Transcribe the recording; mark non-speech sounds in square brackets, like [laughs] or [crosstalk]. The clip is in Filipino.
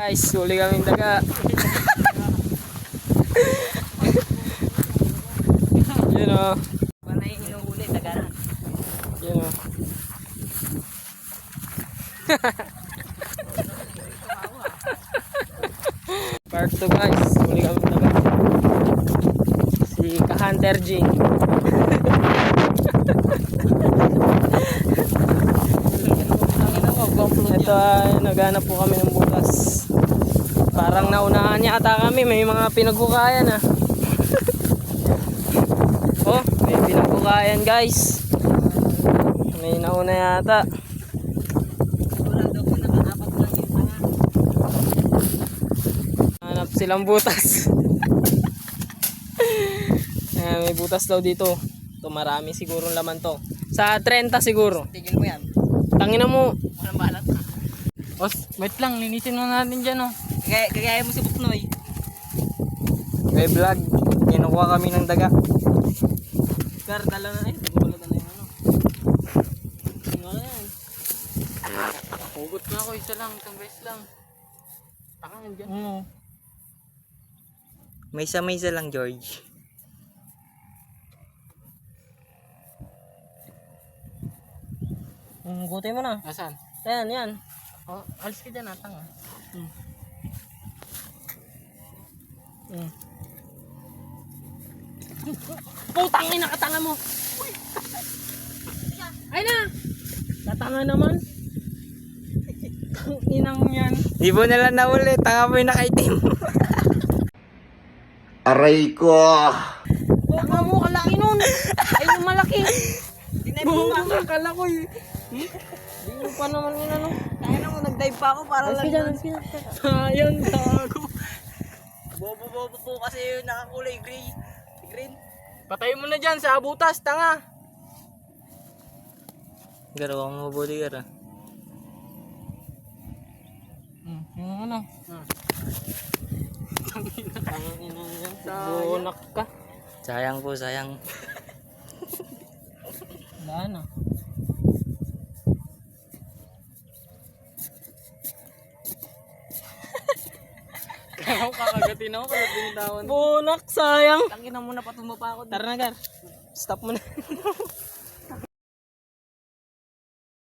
Guys, huli kaming daga. [laughs] Yun o. Wala yung inuhuli, taga. Yun o. Part 2 guys, huli kaming daga. Si Ka-Hunter Jing. Ito ay naghanap po kami ng bukas. Parang naunahan yata kami, may mga pinaghukayan ah. [laughs] oh, may pinaghukayan guys. May nauna yata. Hanap silang butas. [laughs] May butas daw dito. Ito marami siguro laman to. Sa 30 siguro. Tigil mo yan. Tangina mo. Walang balat. Os, wait lang, linisin mo natin dyan oh. Kaya, kagaya mo si Buknoy. May vlog. Kinukuha kami ng daga. Gar, dala na eh. Wala dala yung ano. Wala yan. Hugot na ako, isa lang, isang beses lang. Tangan dyan. Oo. May isa-may-isa lang, George. Hmm, buti mo na. Nasaan? Ayan, yan. Oh, alis ka dyan ah, tanga. Hmm. [laughs] Putang ina katanga mo. Ay na. Katanga naman. Ang inang yan. Di mo nalang nauli. Tanga mo yung nakaitim. Aray ko! Tanga mo kalaki nun. Ay yung malaki. [laughs] Tinay mo Oo, pa. kala ko eh. Hindi mo pa naman yun ano. Kaya mo, nag-dive pa ako para lang. ka dyan. Sayang, gago. Bobo-bobo po kasi yung nakakulay gray. Green. Patay mo na dyan sa abutas, tanga. Garo, ang mabuti gara. Hmm, yung ano. Hmm. Ang ina yan. Bunak ka. Sayang po, sayang. Wala na. [laughs] Kaya ako kakagatin ako kaya binitawan. Bunak, sayang. Tangin na muna patumba pa ako. Tara na, Gar. Stop mo na. [laughs]